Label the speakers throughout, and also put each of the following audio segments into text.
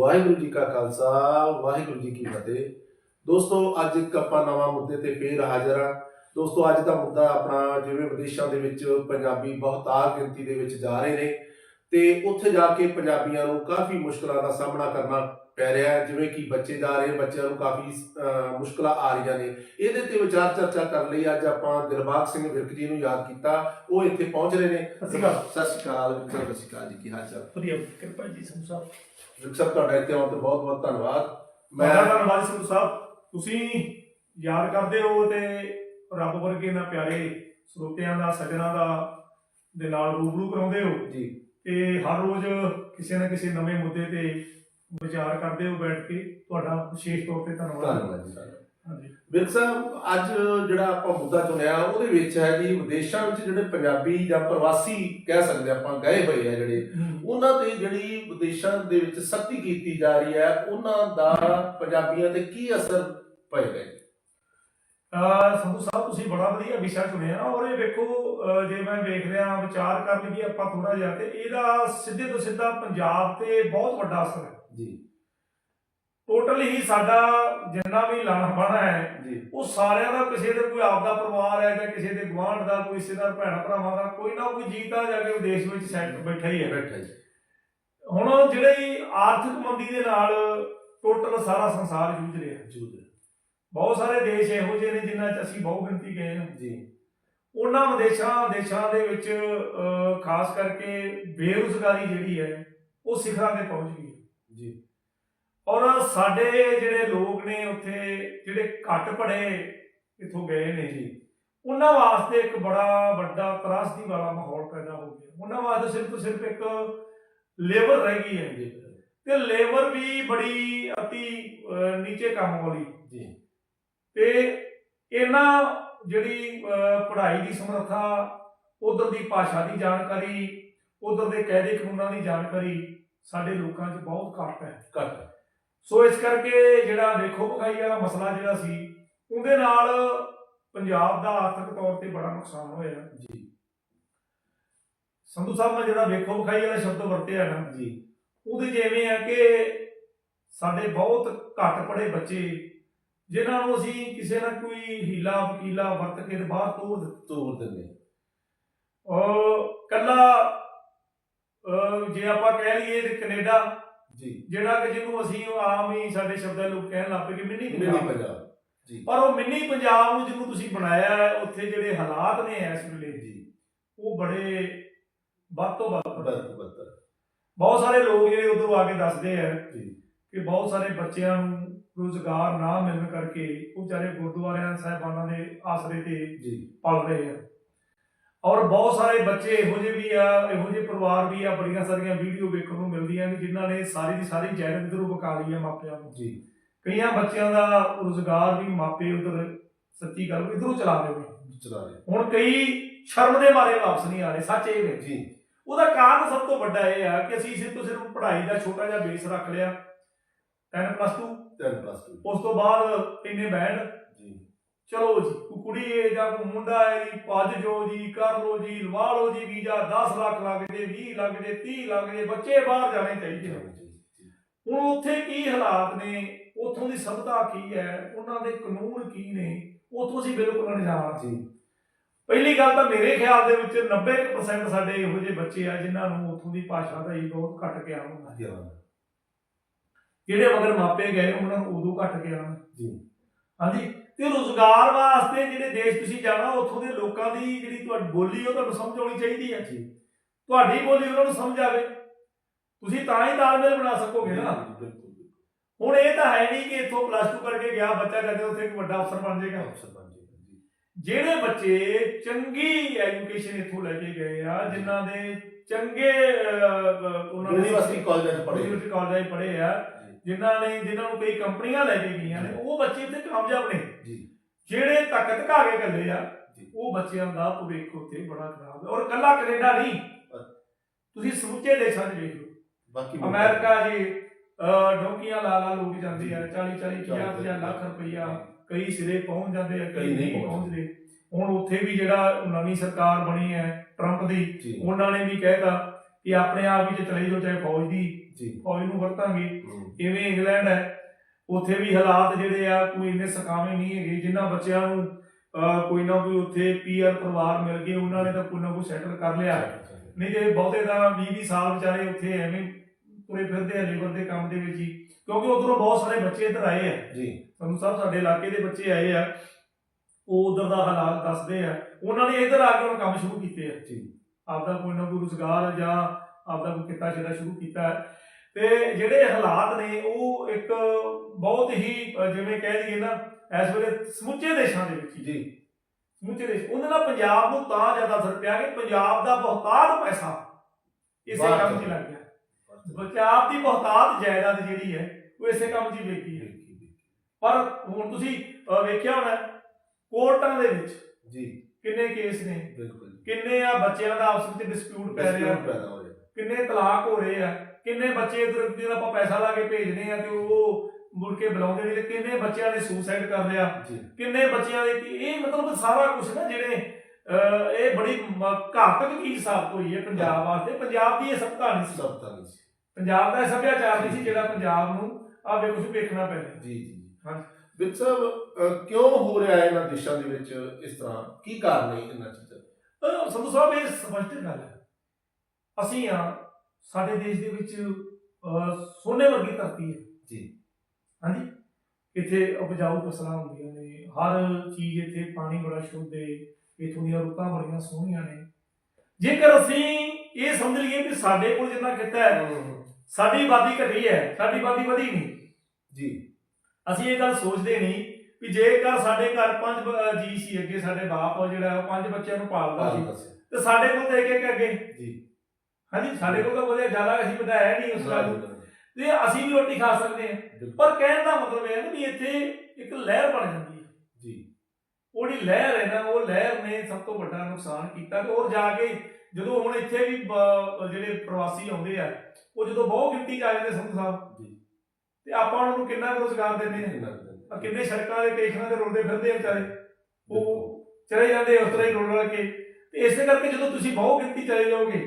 Speaker 1: ਵਾਹਿਗੁਰੂ ਜੀ ਕਾ ਖਾਲਸਾ ਵਾਹਿਗੁਰੂ ਜੀ ਕੀ ਫਤਿਹ। ਦੋਸਤੋ ਅੱਜ ਇੱਕ ਆਪਾਂ ਨਵਾਂ ਮੁੱਦੇ ਤੇ ਫੇਰ ਹਾਜ਼ਰ ਹਾਂ। ਦੋਸਤੋ ਅੱਜ ਦਾ ਮੁੱਦਾ ਆਪਣਾ ਜਿਵੇਂ ਵਿਦੇਸ਼ਾਂ ਦੇ ਵਿੱਚ ਪੰਜਾਬੀ ਬਹੁਤਾਰ ਗਿਣਤੀ ਦੇ ਵਿੱਚ ਜਾ ਰਹੇ ਨੇ ਤੇ ਉੱਥੇ ਜਾ ਕੇ ਪੰਜਾਬੀਆਂ ਨੂੰ ਕਾਫੀ ਮੁਸ਼ਕਲਾਂ ਦਾ ਸਾਹਮਣਾ ਕਰਨਾ ਪੈ ਰਿਹਾ ਹੈ। ਜਿਵੇਂ ਕਿ ਬੱਚੇ ਜਾ ਰਹੇ ਬੱਚਿਆਂ ਨੂੰ ਕਾਫੀ ਮੁਸ਼ਕਲਾਂ ਆ ਰਹੀਆਂ ਨੇ। ਇਹਦੇ ਤੇ ਵਿਚਾਰ ਚਰਚਾ ਕਰਨ ਲਈ ਅੱਜ ਆਪਾਂ ਦਿਲਬਾਗ ਸਿੰਘ ਵਿਰਕ ਜੀ ਨੂੰ ਯਾਦ ਕੀਤਾ। ਉਹ ਇੱਥੇ ਪਹੁੰਚ ਰਹੇ ਨੇ।
Speaker 2: ਸਤਿ ਸ਼੍ਰੀ ਅਕਾਲ।
Speaker 1: ਸਤਿ ਸ਼੍ਰੀ ਅਕਾਲ ਜੀ। ਕੀ ਹਾਲ ਚਾਲ?
Speaker 2: ਵਧੀਆ ਕਿਰਪਾ ਜੀ ਸੰਧੂ ਸਾਹਿਬ
Speaker 1: ਤੁਹਾਡਾ ਇੱਥੇ ਆਉਣ ਤੇ ਬਹੁਤ ਬਹੁਤ ਧੰਨਵਾਦ।
Speaker 2: ਮੈਂ
Speaker 1: ਮੈਂ
Speaker 2: ਧੰਨਵਾਦ ਸੰਧੂ ਸਾਹਿਬ ਤੁਸੀਂ ਯਾਦ ਕਰਦੇ ਹੋ ਤੇ ਰੱਬ ਵਰਗੇ ਨਾ ਪਿਆਰੇ ਸਰੋਤਿਆਂ ਦਾ ਸੱਜਣਾ ਦਾ ਦੇ ਨਾਲ ਰੂਬਰੂ ਕਰਾਉਂਦੇ ਹੋ।
Speaker 1: ਜੀ।
Speaker 2: ਤੇ ਹਰ ਰੋਜ਼ ਕਿਸੇ ਨਾ ਕਿਸੇ ਨਵੇਂ ਮੁੱਦੇ ਤੇ ਵਿਚਾਰ ਕਰਦੇ ਹੋ ਬੈਠ ਕੇ। ਤੁਹਾਡਾ ਵਿਸ਼ੇਸ਼ ਤੌਰ ਤੇ ਧੰਨਵਾਦ।
Speaker 1: ਧੰਨਵਾਦ ਜੀ।
Speaker 2: ਹਾਂਜੀ।
Speaker 1: ਵਿਰਕ ਸਾਹਿਬ ਅੱਜ ਜਿਹੜਾ ਆਪਾਂ ਮੁੱਦਾ ਚੁਣਿਆ ਉਹਦੇ ਵਿੱਚ ਹੈ ਜੀ ਵਿਦੇਸ਼ਾਂ ਵਿੱਚ ਜਿਹੜੇ ਪੰਜਾਬੀ ਜਾਂ ਪ੍ਰਵਾਸੀ ਕਹਿ ਸਕਦੇ ਆਪਾਂ ਗਏ ਹੋਏ ਆ ਜਿਹੜੇ। ਉਹਨਾਂ ਤੇ ਜਿਹੜੀ ਵਿਦੇਸ਼ਾਂ ਦੇ ਵਿੱਚ ਸਖਤੀ ਕੀਤੀ ਜਾ ਰਹੀ ਹੈ, ਉਹਨਾਂ ਦਾ ਪੰਜਾਬੀਆਂ ਤੇ ਕੀ ਅਸਰ ਪਏਗਾ ਜੀ?
Speaker 2: ਅਹ ਸੰਧੂ ਸਾਹਿਬ, ਤੁਸੀਂ ਬੜਾ ਵਧੀਆ ਵਿਸ਼ਾ ਚੁਣਿਆ ਔਰ ਇਹ ਵੇਖੋ ਜੇ ਮੈਂ ਵੇਖ ਰਿਹਾ, ਵਿਚਾਰ ਕਰ ਲਈਏ ਆਪਾਂ ਥੋੜਾ ਜਿਹਾ, ਤੇ ਇਹਦਾ ਸਿੱਧੇ ਤੋਂ ਸਿੱਧਾ ਪੰਜਾਬ ਤੇ ਬਹੁਤ ਵੱਡਾ ਅਸਰ ਹੈ ਟੋਟਲ ਹੀ ਸਾਡਾ ਜਿੰਨਾ ਵੀ ਲਾਣ ਬਣਾ ਹੈ ਉਹ ਸਾਰਿਆਂ ਦਾ ਕਿਸੇ ਦੇ ਕੋਈ ਆਪਦਾ ਪਰਿਵਾਰ ਹੈ ਜਾਂ ਕਿਸੇ ਦੇ ਗੁਆਂਢ ਦਾ ਕੋਈ ਰਿਸ਼ਤੇਦਾਰ ਭੈਣ ਭਰਾਵਾਂ ਦਾ ਕੋਈ ਨਾ ਕੋਈ ਜੀਤਾ ਜਾ ਕੇ ਵਿਦੇਸ਼ ਵਿੱਚ ਸੈੱਟ ਬੈਠਾ ਹੀ ਹੈ।
Speaker 1: ਬੈਠਾ ਜੀ।
Speaker 2: ਹੁਣ ਜਿਹੜੀ ਆਰਥਿਕ ਮੰਦੀ ਦੇ ਨਾਲ ਟੋਟਲ ਸਾਰਾ ਸੰਸਾਰ ਜੂਝ ਰਿਹਾ। ਹੈ
Speaker 1: ਜੂਦ
Speaker 2: ਬਹੁਤ ਸਾਰੇ ਦੇਸ਼ ਇਹੋ ਜਿਹੇ ਨੇ ਜਿਨ੍ਹਾਂ 'ਚ ਅਸੀਂ ਬਹੁ ਗਿਣਤੀ ਗਏ ਹਾਂ।
Speaker 1: ਜੀ।
Speaker 2: ਉਹਨਾਂ ਵਿਦੇਸ਼ਾਂ ਦੇਸ਼ਾਂ ਦੇ ਵਿੱਚ ਖਾਸ ਕਰਕੇ ਬੇਰੁਜ਼ਗਾਰੀ ਜਿਹੜੀ ਹੈ ਉਹ ਸਿਖਰਾਂ ਤੇ ਪਹੁੰਚ ਗਈ ਹੈ।
Speaker 1: ਜੀ।
Speaker 2: ਔਰ ਸਾਡੇ ਜਿਹੜੇ ਲੋਕ ਨੇ ਉੱਥੇ ਜਿਹੜੇ ਘੱਟ ਪੜੇ ਇਥੋਂ ਗਏ ਨੇ ਜੀ ਉਹਨਾਂ ਵਾਸਤੇ ਇੱਕ ਬੜਾ ਵੱਡਾ ਤਰਾਸਦੀ ਵਾਲਾ ਮਾਹੌਲ ਪੈਦਾ ਹੋ ਗਿਆ। ਉਹਨਾਂ ਵਾਸਤੇ ਸਿਰਫ ਸਿਰਫ ਇੱਕ ਲੇਬਰ ਰਹਿ ਗਈ ਹੈ
Speaker 1: ਜੀ।
Speaker 2: ਤੇ ਲੇਬਰ ਵੀ ਬੜੀ ਅਤੀ ਨੀਚੇ ਕੰਮ ਵਾਲੀ।
Speaker 1: ਜੀ।
Speaker 2: ਤੇ ਇਹਨਾਂ ਜਿਹੜੀ ਪੜ੍ਹਾਈ ਦੀ ਸਮਰੱਥਾ ਉਧਰ ਦੀ ਭਾਸ਼ਾ ਦੀ ਜਾਣਕਾਰੀ ਉਧਰ ਦੇ ਕਾਇਦੇ ਕਾਨੂੰਨਾਂ ਦੀ ਜਾਣਕਾਰੀ ਸਾਡੇ ਲੋਕਾਂ 'ਚ ਬਹੁਤ ਘੱਟ ਹੈ।
Speaker 1: ਘੱਟ
Speaker 2: ਸੋ ਇਸ ਕਰਕੇ ਜਿਹੜਾ ਵੇਖੋ ਵਿਖਾਈ ਵਾਲਾ ਮਸਲਾ ਜਿਹੜਾ ਸੀ ਉਹਦੇ ਨਾਲ ਪੰਜਾਬ ਦਾ ਆਰਥਿਕ ਤੌਰ ਤੇ ਬੜਾ ਨੁਕਸਾਨ ਹੋਇਆ।
Speaker 1: ਜੀ।
Speaker 2: ਸੰਧੂ ਸਾਹਿਬ ਨੇ ਜਿਹੜਾ ਵੇਖੋ ਵਿਖਾਈ ਵਾਲਾ ਸ਼ਬਦ ਵਰਤਿਆ ਨਾ
Speaker 1: ਜੀ।
Speaker 2: ਉਹਦੇ ਜਿਵੇਂ ਆ ਕਿ ਸਾਡੇ ਬਹੁਤ ਘੱਟ ਪੜੇ ਬੱਚੇ ਜਿਨ੍ਹਾਂ ਨੂੰ ਅਸੀਂ ਕਿਸੇ ਨਾ ਕੋਈ ਹੀਲਾ ਵਕੀਲਾ ਵਰਤ ਕੇ ਤੇ ਬਾਹਰ ਦਿੱਤਾ।
Speaker 1: ਤੋਰ ਦਿੰਦੇ
Speaker 2: ਉਹ ਕੱਲਾ ਜੇ ਆਪਾਂ ਕਹਿ ਲਈਏ ਕੈਨੇਡਾ
Speaker 1: ਜੀ।
Speaker 2: ਜਿਹੜਾ ਕਿ ਜਿਹਨੂੰ ਅਸੀਂ ਆਮ ਹੀ ਸਾਡੇ ਸ਼ਬਦਾਂ ਲੋਕ ਕਹਿਣ ਲੱਗ ਪਏ ਕਿ ਮਿੰਨੀ ਪੰਜਾਬ।
Speaker 1: ਪੰਜਾਬ
Speaker 2: ਪਰ ਉਹ ਮਿੰਨੀ ਪੰਜਾਬ ਨੂੰ ਜਿਹਨੂੰ ਤੁਸੀਂ ਬਣਾਇਆ ਹੈ, ਉੱਥੇ ਜਿਹੜੇ ਹਾਲਾਤ ਨੇ ਇਸ ਵੇਲੇ
Speaker 1: ਜੀ।
Speaker 2: ਉਹ ਬੜੇ ਵੱਧ ਤੋਂ ਵੱਧ
Speaker 1: ਬੱਤਰ
Speaker 2: ਬਹੁਤ ਸਾਰੇ ਲੋਕ ਜਿਹੜੇ ਉਧਰੋਂ ਆ ਕੇ ਦੱਸਦੇ ਆ
Speaker 1: ਜੀ।
Speaker 2: ਕਿ ਬਹੁਤ ਸਾਰੇ ਬੱਚਿਆਂ ਨੂੰ ਰੋਜ਼ਗਾਰ ਨਾ ਮਿਲਣ ਕਰਕੇ ਉਹ ਵਿਚਾਰੇ ਗੁਰਦੁਆਰਿਆਂ ਸਾਹਿਬਾਨਾਂ ਦੇ ਆਸਰੇ ਤੇ
Speaker 1: ਜੀ।
Speaker 2: ਪਲ ਰਹੇ ਆ। ਔਰ ਬਹੁਤ ਸਾਰੇ ਬੱਚੇ ਇਹੋ ਜਿਹੇ ਵੀ ਆ ਇਹੋ ਜਿਹੇ ਪਰਿਵਾਰ ਵੀ ਆ ਬੜੀਆਂ ਸਾਰੀਆਂ ਵੀਡੀਓ ਵੇਖਣ ਨੂੰ ਮਿਲਦੀਆਂ ਨੇ ਜਿਨ੍ਹਾਂ ਨੇ ਸਾਰੀ ਦੀ ਸਾਰੀ ਜਾਇਦਾਦ ਇਧਰੋਂ ਬਕਾ ਲਈ ਆ ਮਾਪਿਆਂ ਨੂੰ।
Speaker 1: ਜੀ।
Speaker 2: ਕਈਆਂ ਬੱਚਿਆਂ ਦਾ ਰੋਜ਼ਗਾਰ ਵੀ ਮਾਪੇ ਉਧਰ ਸੱਚੀ ਗੱਲ ਇਧਰੋਂ ਚਲਾ ਰਹੇ ਨੇ।
Speaker 1: ਚਲਾ ਰਹੇ।
Speaker 2: ਹੁਣ ਕਈ ਸ਼ਰਮ ਦੇ ਮਾਰੇ ਵਾਪਸ ਨਹੀਂ ਆ ਰਹੇ ਸੱਚ ਇਹ ਨੇ।
Speaker 1: ਜੀ।
Speaker 2: ਉਹਦਾ ਕਾਰਨ ਸਭ ਤੋਂ ਵੱਡਾ ਇਹ ਆ ਕਿ ਅਸੀਂ ਸਿਰਫ ਸਿਰਫ ਪੜ੍ਹਾਈ ਦਾ ਛੋਟਾ ਜਿਹਾ ਬੇਸ ਰੱਖ ਲਿਆ। 10 ਪਲੱਸ 2
Speaker 1: 10 ਪਲੱਸ 2
Speaker 2: ਉਸ ਤੋਂ ਬਾਅਦ ਇੰਨੇ ਬੈਂਡ
Speaker 1: ਜੀ
Speaker 2: ਚਲੋ ਜੀ ਕੋਈ ਕੁੜੀ ਹੈ ਜਾਂ ਕੋਈ ਮੁੰਡਾ ਹੈ ਜੀ ਭੱਜ ਜੋ ਜੀ ਕਰ ਲੋ ਜੀ ਲਵਾ ਲੋ ਜੀ ਵੀਜ਼ਾ 10 ਲੱਖ ਲੱਗ ਜੇ 20 ਲੱਗ ਜੇ 30 ਲੱਗ ਜੇ ਬੱਚੇ ਬਾਹਰ ਜਾਣੇ ਚਾਹੀਦੇ ਨੇ। ਹੁਣ ਉੱਥੇ ਕੀ ਹਾਲਾਤ ਨੇ? ਉੱਥੋਂ ਦੀ ਸਭਤਾ ਕੀ ਹੈ? ਉਹਨਾਂ ਦੇ ਕਾਨੂੰਨ ਕੀ ਨੇ? ਉੱਥੋਂ ਅਸੀਂ ਬਿਲਕੁਲ ਅਣਜਾਣ
Speaker 1: ਜੀ
Speaker 2: ਪਹਿਲੀ ਗੱਲ ਤਾਂ ਮੇਰੇ ਖਿਆਲ ਦੇ ਵਿੱਚ 90% ਸਾਡੇ ਇਹੋ ਜਿਹੇ ਬੱਚੇ ਆ ਜਿਨ੍ਹਾਂ ਨੂੰ ਉੱਥੋਂ ਦੀ ਭਾਸ਼ਾ ਦਾ ਹੀ ਬਹੁਤ ਘੱਟ ਗਿਆਨ ਹੁੰਦਾ।
Speaker 1: ਜੀ
Speaker 2: ਜਿਹੜੇ ਮਗਰ ਮਾਪੇ ਗਏ ਉਹਨਾਂ ਨੂੰ ਉਦੋਂ ਘੱਟ ਗਿਆਨ।
Speaker 1: ਜੀ।
Speaker 2: ਹਾਂਜੀ। ਤੇ ਰੋਜ਼ਗਾਰ ਵਾਸਤੇ ਜਿਹੜੇ ਦੇਸ਼ ਤੁਸੀਂ ਜਾਣਾ ਉੱਥੋਂ ਦੇ ਲੋਕਾਂ ਦੀ ਜਿਹੜੀ ਤੁਹਾਡੀ ਬੋਲੀ ਉਹ ਤੁਹਾਨੂੰ ਸਮਝ ਆਉਣੀ ਚਾਹੀਦੀ ਹੈ।
Speaker 1: ਜੀ।
Speaker 2: ਤੁਹਾਡੀ ਬੋਲੀ ਉਹਨਾਂ ਨੂੰ ਸਮਝ ਆਵੇ। ਤੁਸੀਂ ਤਾਂ ਹੀ ਤਾਲਮੇਲ ਬਣਾ ਸਕੋਗੇ ਨਾ। ਹੁਣ ਇਹ ਤਾਂ ਹੈ ਨਹੀਂ ਕਿ ਇੱਥੋਂ ਪਲੱਸ 2 ਕਰਕੇ ਗਿਆ ਬੱਚਾ ਕਹਿੰਦੇ ਉੱਥੇ ਇੱਕ ਵੱਡਾ ਅਫਸਰ ਬਣ ਜਾਏਗਾ।
Speaker 1: ਅਫਸਰ ਬਣ ਜਾਏਗਾ ਜੀ।
Speaker 2: ਜਿਹੜੇ ਬੱਚੇ ਚੰਗੀ ਐਜੂਕੇਸ਼ਨ ਇੱਥੋਂ ਲੈ ਕੇ ਗਏ ਆ ਜਿਨ੍ਹਾਂ ਦੇ ਚੰਗੇ ਉਹਨਾਂ
Speaker 1: ਯੂਨੀਵਰਸਿਟੀ ਕਾਲਜ ਚ ਪੜ੍ਹੇ
Speaker 2: ਯੂਨੀਵਰਸਿਟੀ ਕਾਲਜਾਂ 'ਚ ਪੜ੍ਹੇ ਆ ਜਿਨ੍ਹਾਂ ਨੇ ਜਿਨ੍ਹਾਂ ਨੂੰ ਕਈ ਕੰਪਨੀਆਂ ਲੈ ਕੇ ਗਈਆਂ ਨੇ ਉਹ ਬੱਚੇ ਇੱਥੇ ਕਾਮਯਾਬ ਨੇ।
Speaker 1: ਜੀ।
Speaker 2: ਜਿਹੜੇ ਧੱਕ ਧਕਾ ਕੇ ਕੱਲੇ ਆ। ਉਹ ਬੱਚਿਆਂ ਦਾ ਭਵਿੱਖ ਉੱਤੇ ਬੜਾ ਖਰਾਬ ਹੈ। ਔਰ ਕੱਲਾ ਕੈਨੇਡਾ ਨਹੀਂ। ਤੁਸੀਂ ਸਮੁੱਚੇ ਦੇਸ਼ਾਂ ਵੇਖ ਲਓ।
Speaker 1: ਬਾਕੀ
Speaker 2: ਅਮਰੀਕਾ ਜੀ ਡੋਂਕੀਆਂ ਲਾ ਲਾ ਲੋਕ ਜਾਂਦੇ ਆ 40 40 50 50 ਲੱਖ ਰੁਪਈਆ ਕਈ ਸਿਰੇ ਪਹੁੰਚ ਜਾਂਦੇ ਆ
Speaker 1: ਕਈ ਨਹੀਂ
Speaker 2: ਪਹੁੰਚਦੇ। ਹੁਣ ਉੱਥੇ ਵੀ ਜਿਹੜਾ ਨਵੀਂ ਸਰਕਾਰ ਬਣੀ ਹੈ ਟਰੰਪ ਦੀ ਉਹਨਾਂ ਨੇ ਵੀ ਕਹਿਤਾ ਕਿ ਆਪਣੇ ਆਪ ਵਿੱਚ ਚਲੇ ਜਾਓ ਚਾਹੇ ਫੌਜ ਦੀ
Speaker 1: ਜੀ।
Speaker 2: ਫੌਜ ਨੂੰ ਵਰਤਾਂਗੇ। ਇਵੇਂ ਇੰਗਲੈਂਡ ਹੈ। ਉੱਥੇ ਵੀ ਹਾਲਾਤ ਜਿਹੜੇ ਆ ਕੋਈ ਇੰਨੇ ਸਕਾਵੇਂ ਨਹੀਂ ਹੈਗੇ ਜਿਨ੍ਹਾਂ ਬੱਚਿਆਂ ਨੂੰ ਕੋਈ ਨਾ ਕੋਈ ਉੱਥੇ ਪੀਆਰ ਪਰਿਵਾਰ ਮਿਲ ਗਏ ਉਹਨਾਂ ਨੇ ਤਾਂ ਕੋਈ ਨਾ ਕੋਈ ਸੈਟਲ ਕਰ ਲਿਆ। ਨਹੀਂ ਤੇ ਬਹੁਤੇ ਤਾਂ 20 20 ਸਾਲ ਵਿਚਾਰੇ ਉੱਥੇ ਐਵੇਂ ਤੁਰੇ ਫਿਰਦੇ ਆ ਲੇਬਰ ਦੇ ਕੰਮ ਦੇ ਵਿੱਚ ਹੀ। ਕਿਉਂਕਿ ਉਧਰੋਂ ਬਹੁਤ ਸਾਰੇ ਬੱਚੇ ਇੱਧਰ ਆਏ ਆ।
Speaker 1: ਜੀ।
Speaker 2: ਸਾਨੂੰ ਸਭ ਸਾਡੇ ਇਲਾਕੇ ਦੇ ਬੱਚੇ ਆਏ ਆ। ਉਹ ਉਧਰ ਦਾ ਹਾਲਾਤ ਦੱਸਦੇ ਆ। ਉਹਨਾਂ ਨੇ ਇੱਧਰ ਆ ਕੇ ਕੰਮ ਸ਼ੁਰੂ ਕੀਤੇ ਆ।
Speaker 1: ਜੀ।
Speaker 2: ਆਪਦਾ ਕੋਈ ਨਾ ਕੋਈ ਰੁਜ਼ਗਾਰ ਜਾਂ ਆਪਦਾ ਕੋਈ ਕਿੱਤਾ ਜਿਹੜਾ ਸ਼ੁਰੂ ਕੀਤਾ ਹੈ। ਤੇ ਜਿਹੜੇ ਹਾਲਾਤ ਨੇ ਉਹ ਇੱਕ ਬਹੁਤ ਹੀ ਜਿਵੇਂ ਕਹਿ ਦਈਏ ਨਾ ਇਸ ਵੇਲੇ ਸਮੁੱਚੇ ਦੇਸ਼ਾਂ ਦੇ ਵਿੱਚ
Speaker 1: ਜੀ।
Speaker 2: ਸਮੁੱਚੇ ਦੇਸ਼। ਉਹਦੇ ਨਾਲ ਪੰਜਾਬ ਨੂੰ ਤਾਂ ਜ਼ਿਆਦਾ ਅਸਰ ਪਿਆ ਕਿ ਪੰਜਾਬ ਦਾ ਬਹੁਤਾਤ ਪੈਸਾ ਇਸੇ ਕੰਮ 'ਚ ਲੱਗ ਗਿਆ। ਪੰਜਾਬ ਦੀ ਬਹੁਤਾਤ ਜਾਇਦਾਦ ਜਿਹੜੀ ਹੈ ਉਹ ਇਸੇ ਕੰਮ 'ਚ ਵੇਖੀ ਹੈ। ਪਰ ਹੁਣ ਤੁਸੀਂ ਵੇਖਿਆ ਹੋਣਾ ਕੋਰਟਾਂ ਦੇ ਵਿੱਚ
Speaker 1: ਜੀ।
Speaker 2: ਕਿੰਨੇ ਕੇਸ ਨੇ?
Speaker 1: ਬਿਲਕੁਲ।
Speaker 2: ਕਿੰਨੇ ਆ ਬੱਚਿਆਂ ਦਾ ਆਪਸ ਵਿੱਚ ਡਿਸਪਿਊਟ ਪੈ ਰਿਹਾ?
Speaker 1: Dispute ਪੈਦਾ ਹੋ ਰਿਹਾ।
Speaker 2: ਕਿੰਨੇ ਤਲਾਕ ਹੋ ਰਹੇ ਆ? ਕਿੰਨੇ ਬੱਚੇ ਇਧਰ ਜਿਹੜਾ ਆਪਾਂ ਪੈਸਾ ਲਾ ਕੇ ਭੇਜਦੇ ਆ ਤੇ ਉਹ ਮੁੜ ਕੇ ਬੁਲਾਉਂਦੇ ਨਹੀਂ ਤੇ ਕਿੰਨੇ ਬੱਚਿਆਂ ਨੇ ਸੁਸਾਈਡ ਕਰ ਲਿਆ?
Speaker 1: ਜੀ।
Speaker 2: ਕਿੰਨੇ ਬੱਚਿਆਂ ਦੇ ਕੀ ਇਹ ਮਤਲਬ ਸਾਰਾ ਕੁਝ ਨਾ ਜਿਹੜੇ ਅਹ, ਇਹ ਬੜੀ ਮ- ਘਾਤਕ ਚੀਜ਼ ਸਾਬਤ ਹੋਈ ਹੈ ਪੰਜਾਬ ਵਾਸਤੇ। ਪੰਜਾਬ ਦੀ ਇਹ ਸਭ ਕਹਾਣੀ ਸੀ।
Speaker 1: ਸਭ ਤਾਂ ਨਹੀਂ ਸੀ।
Speaker 2: ਪੰਜਾਬ ਦਾ ਇਹ ਸੱਭਿਆਚਾਰ ਨਹੀਂ ਸੀ ਜਿਹੜਾ ਪੰਜਾਬ ਨੂੰ ਆ ਵੇਖੋ ਤੁਸੀਂ ਵੇਖਣਾ ਪੈਣਾ
Speaker 1: ਜੀ ਜੀ।
Speaker 2: ਹਾਂ।
Speaker 1: ਸਾਹਿਬ ਅਹ, ਕਿਉਂ ਹੋ ਰਿਹਾ ਹੈ ਇਹਨਾਂ ਦੇਸ਼ਾਂ ਦੇ ਵਿੱਚ ਇਸ ਤਰ੍ਹਾਂ? ਕੀ ਕਾਰਨ ਹੈ ਇਹਨਾਂ ਚੀਜ਼ਾਂ
Speaker 2: ਅਹ ਸੰਧੂ ਸਾਹਿਬ ਇਹ ਸਪਸ਼ਟ ਗੱਲ ਹੈ। ਅਸੀਂ ਆ ਸਾਡੇ ਦੇਸ਼ ਦੇ ਵਿੱਚ ਸੋਨੇ ਵਰਗੀ ਧਰਤੀ ਹੈ।
Speaker 1: ਜੀ।
Speaker 2: ਹਾਂਜੀ? ਇੱਥੇ ਉਪਜਾਊ ਫਸਲਾਂ ਹੁੰਦੀਆਂ ਨੇ। ਹਰ ਚੀਜ਼ ਇੱਥੇ ਪਾਣੀ ਬੜਾ ਸ਼ੁੱਧ ਹੈ ਇੱਥੋਂ ਦੀਆਂ ਰੁੱਤਾਂ ਬੜੀਆਂ ਸੋਹਣੀਆਂ ਨੇ। ਜੇਕਰ ਅਸੀਂ ਇਹ ਸਮਝ ਲਈਏ ਕਿ ਸਾਡੇ ਕੋਲ ਜਿੰਨਾ ਖੇਤਾ ਹੈ। ਸਾਡੀ ਆਬਾਦੀ ਘਟੀ ਹੈ ਸਾਡੀ ਆਬਾਦੀ ਵਧੀ ਨਹੀਂ।
Speaker 1: ਜੀ।
Speaker 2: ਅਸੀਂ ਇਹ ਗੱਲ ਸੋਚਦੇ ਨਹੀਂ ਕਿ ਜੇਕਰ ਸਾਡੇ ਘਰ ਪੰਜ ਬ- ਜੀ ਸੀ ਅੱਗੇ ਸਾਡੇ ਬਾਪ ਉਹ ਜਿਹੜਾ ਉਹ ਪੰਜ ਬੱਚਿਆਂ ਨੂੰ ਪਾਲਦਾ ਸੀ। ਤੇ ਸਾਡੇ ਕੋਲ ਤਾਂ ਇੱਕ ਇੱਕ ਅੱਗੇ।
Speaker 1: ਜੀ।
Speaker 2: ਹਾਂਜੀ ਸਾਡੇ ਕੋਲ ਤਾਂ ਵਧੀਆ ਜ਼ਿਆਦਾ ਅਸੀਂ ਵਧਾਇਆ ਨਹੀਂ ਉਸ ਗੱਲ ਨੂੰ। ਤੇ ਅਸੀਂ ਵੀ ਰੋਟੀ ਖਾ ਸਕਦੇ ਹਾਂ। ਪਰ ਕਹਿਣ ਦਾ ਮਤਲਬ ਇਹ ਹੈ ਨਾ ਵੀ ਇੱਥੇ ਇੱਕ ਲਹਿਰ ਬਣ ਜਾਂਦੀ ਹੈ।
Speaker 1: ਜੀ।
Speaker 2: ਉਹ ਜਿਹੜੀ ਲਹਿਰ ਹੈ ਨਾ ਉਹ ਲਹਿਰ ਨੇ ਸਭ ਤੋਂ ਵੱਡਾ ਨੁਕਸਾਨ ਕੀਤਾ। ਤੇ ਹੋਰ ਜਾ ਕੇ ਜਦੋਂ ਹੁਣ ਇੱਥੇ ਵੀ ਬ- ਜਿਹੜੇ ਪ੍ਰਵਾਸੀ ਆਉਂਦੇ ਆ ਉਹ ਜਦੋਂ ਬਹੁਤ ਗਿਣਤੀ 'ਚ ਆ ਜਾਂਦੇ ਸੰਤ ਸਾਹਿਬ।
Speaker 1: ਜੀ।
Speaker 2: ਤੇ ਆਪਾਂ ਉਹਨਾਂ ਨੂੰ ਕਿੰਨਾ ਕੁ ਰੋਜ਼ਗਾਰ ਦਿੰਦੇ ਆ? ਆ ਕਿੰਨੇ ਸੜਕਾਂ ਦੇ ਟੇਸ਼ਨਾਂ ਤੇ ਰੁਲਦੇ ਫਿਰਦੇ ਆ ਵਿਚਾਰੇ। ਉਹ ਚਲੇ ਜਾਂਦੇ ਉਸ ਤਰ੍ਹਾਂ ਹੀ ਰੁਲ ਰੁਲ ਕੇ। ਤੇ ਇਸੇ ਕਰਕੇ ਜਦੋਂ ਤੁਸੀਂ ਬਹੁਤ ਗਿਣਤੀ ਚਲੇ ਜਾਓਗੇ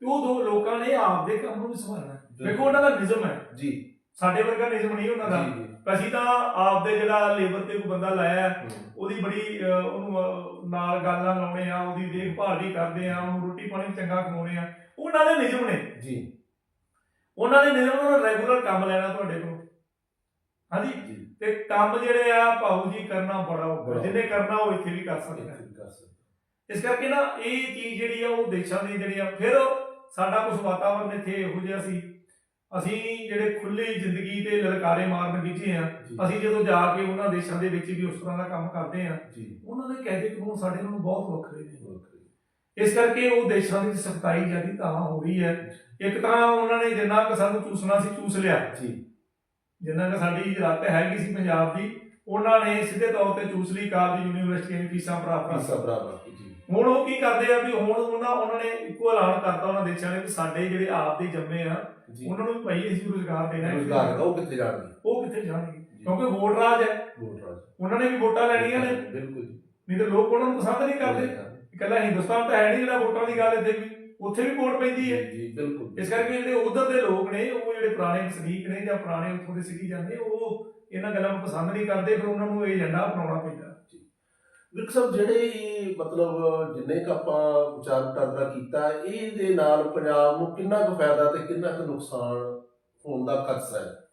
Speaker 2: ਤੇ ਉਹ ਦੋ ਲੋਕਾਂ ਨੇ ਆਪਦੇ ਕੰਮ ਨੂੰ ਸੰਭਾਲਣਾ। ਵੇਖੋ ਉਹਨਾਂ ਦਾ ਨਿਯਮ ਹੈ।
Speaker 1: ਜੀ।
Speaker 2: ਸਾਡੇ ਵਰਗਾ ਨਿਯਮ ਨਹੀਂ ਉਹਨਾਂ ਦਾ। ਅਸੀਂ ਤਾਂ ਆਪਦੇ ਜਿਹੜਾ ਲੇਬਰ ਤੇ ਕੋਈ ਬੰਦਾ ਲਾਇਆ ਉਹਦੀ ਬੜੀ ਉਹਨੂੰ ਨਾਲ ਗੱਲਾਂ ਲਾਉਣੇ ਆ ਉਹਦੀ ਦੇਖਭਾਲ ਵੀ ਕਰਦੇ ਆ ਉਹਨੂੰ ਰੋਟੀ ਪਾਣੀ ਚੰਗਾ ਖਵਾਉਣੇ ਆ। ਉਹਨਾਂ ਦੇ ਨਿਯਮ ਨੇ।
Speaker 1: ਜੀ।
Speaker 2: ਉਹਨਾਂ ਦੇ ਨਿਯਮ ਉਹਨਾਂ ਰੈਗੂਲਰ ਕੰਮ ਲੈਣਾ ਤੁਹਾਡੇ ਕੋਲ। ਹਾਂਜੀ?
Speaker 1: ਜੀ।
Speaker 2: ਤੇ ਕੰਮ ਜਿਹੜੇ ਆ ਭਾਊ ਜੀ ਕਰਨਾ ਬੜਾ ਔਖਾ ਜਿਹਨੇ ਕਰਨਾ ਉਹ ਇੱਥੇ ਵੀ ਕਰ ਸਕਦਾ ਇਸ ਕਰਕੇ ਨਾ ਇਹ ਚੀਜ਼ ਜਿਹੜੀ ਆ ਉਹ ਦੇਸ਼ਾਂ ਦੀ ਜਿਹੜੀ ਆ ਫਿਰ ਸਾਡਾ ਕੁਝ ਵਾਤਾਵਰਨ ਇੱਥੇ ਇਹੋ ਜਿਹਾ ਸੀ। ਅਸੀਂ ਜਿਹੜੇ ਖੁੱਲੀ ਜ਼ਿੰਦਗੀ ਤੇ ਲਲਕਾਰੇ ਮਾਰਨ ਗਿੱਜੇ ਆ ਅਸੀਂ ਜਦੋਂ ਜਾ ਕੇ ਉਹਨਾਂ ਦੇਸ਼ਾਂ ਦੇ ਵਿੱਚ ਵੀ ਉਸ ਤਰ੍ਹਾਂ ਦਾ ਕੰਮ ਕਰਦੇ ਆ ਉਹਨਾਂ ਦੇ ਕਹਿੰਦੇ ਕਾਨੂੰਨ ਸਾਡੇ ਨਾਲੋਂ ਬਹੁਤ ਵੱਖਰੇ ਨੇ। ਇਸ ਕਰਕੇ ਉਹ ਦੇਸ਼ਾਂ ਦੀ ਸਖਤਾਈ ਜਿਆਦੀ ਤਾਂ ਹੋ ਰਹੀ ਹੈ। ਇੱਕ ਤਾਂ ਉਹਨਾਂ ਨੇ ਜਿੰਨਾ ਕੁ ਸਾਨੂੰ ਚੂਸਣਾ ਸੀ ਚੂਸ ਲਿਆ।
Speaker 1: ਜੀ।
Speaker 2: ਜਿੰਨਾ ਕੁ ਸਾਡੀ ਰੱਤ ਹੈਗੀ ਸੀ ਪੰਜਾਬ ਦੀ ਉਹਨਾਂ ਨੇ ਸਿੱਧੇ ਤੌਰ ਤੇ ਚੂਸ ਲਈ ਕਾਲਜ ਯੂਨੀਵਰਸਿਟੀਆਂ ਦੀ ਫੀਸਾਂ ਪ੍ਰਾਪਤ
Speaker 1: ਫੀਸਾ ਬਰਾਬਰ ਜੀ।
Speaker 2: ਹੁਣ ਉਹ ਕੀ ਕਰਦੇ ਆ ਵੀ ਹੁਣ ਉਹਨਾਂ ਉਹਨਾਂ ਨੇ ਇੱਕੋ ਐਲਾਨ ਕਰਤਾ ਉਹਨਾਂ ਦੇਸ਼ਾਂ ਨੇ ਵੀ ਸਾਡੇ ਜਿਹੜੇ ਆਪ ਦੇ ਜੰਮੇ ਆ
Speaker 1: ਜੀ।
Speaker 2: ਉਹਨਾਂ ਨੂੰ ਭਾਈ ਅਸੀਂ ਰੋਜ਼ਗਾਰ ਦੇਣਾ ਹੈ।
Speaker 1: ਰੋਜ਼ਗਾਰ ਦਾ ਉਹ ਕਿੱਥੇ ਜਾਣਗੇ?
Speaker 2: ਉਹ ਕਿੱਥੇ ਜਾਣਗੇ। ਕਿਉਂਕਿ ਵੋਟ ਰਾਜ ਹੈ।
Speaker 1: ਵੋਟ ਰਾਜ।
Speaker 2: ਉਹਨਾਂ ਨੇ ਵੀ ਵੋਟਾਂ ਲੈਣੀਆਂ ਨੇ।
Speaker 1: ਬਿਲਕੁਲ ਜੀ।
Speaker 2: ਨਹੀਂ ਤੇ ਲੋਕ ਉਹਨਾਂ ਨੂੰ ਪਸੰਦ ਨਹੀਂ ਕਰਦੇ। ਇਕੱਲਾ ਹਿੰਦੁਸਤਾਨ ਤਾਂ ਹੈ ਨਹੀਂ ਜਿਹੜਾ ਵੋਟਾਂ ਦੀ ਗੱਲ ਇੱਥੇ ਵੀ। ਉੱਥੇ ਵੀ ਵੋਟ ਪੈਂਦੀ ਹੈ।
Speaker 1: ਜੀ ਬਿਲਕੁਲ
Speaker 2: ਇਸ ਕਰਕੇ ਜਿਹੜੇ ਉਧਰ ਦੇ ਲੋਕ ਨੇ ਉਹ ਜਿਹੜੇ ਪੁਰਾਣੇ ਵਸਨੀਕ ਨੇ ਜਾਂ ਪੁਰਾਣੇ ਉੱਥੋਂ ਦੇ ਸਿਟੀ ਜਾਂਦੇ ਉਹ ਇਹਨਾਂ ਗੱਲਾਂ ਨੂੰ ਪਸੰਦ ਨਹੀਂ ਕਰਦੇ ਫਿਰ ਉਹਨਾਂ ਨੂੰ ਇਹ ਏਜੰਡਾ ਅਪਣਾਉਣਾ ਪੈਂਦਾ।
Speaker 1: ਵਿਕ ਸਾਹਿਬ ਜਿਹੜੇ ਮਤਲਬ ਜਿੰਨੇ ਕ ਆਪਾਂ ਵਿਚਾਰ ਵਟਾਂਦਰਾ ਕੀਤਾ ਇਹਦੇ ਨਾਲ ਪੰਜਾਬ ਨੂੰ ਕਿੰਨਾ ਕੁ ਫਾਇਦਾ ਤੇ ਕਿੰਨਾ ਕੁ ਨੁਕਸਾਨ ਹੋਣ ਦਾ ਖਦਸ਼ਾ ਹੈ?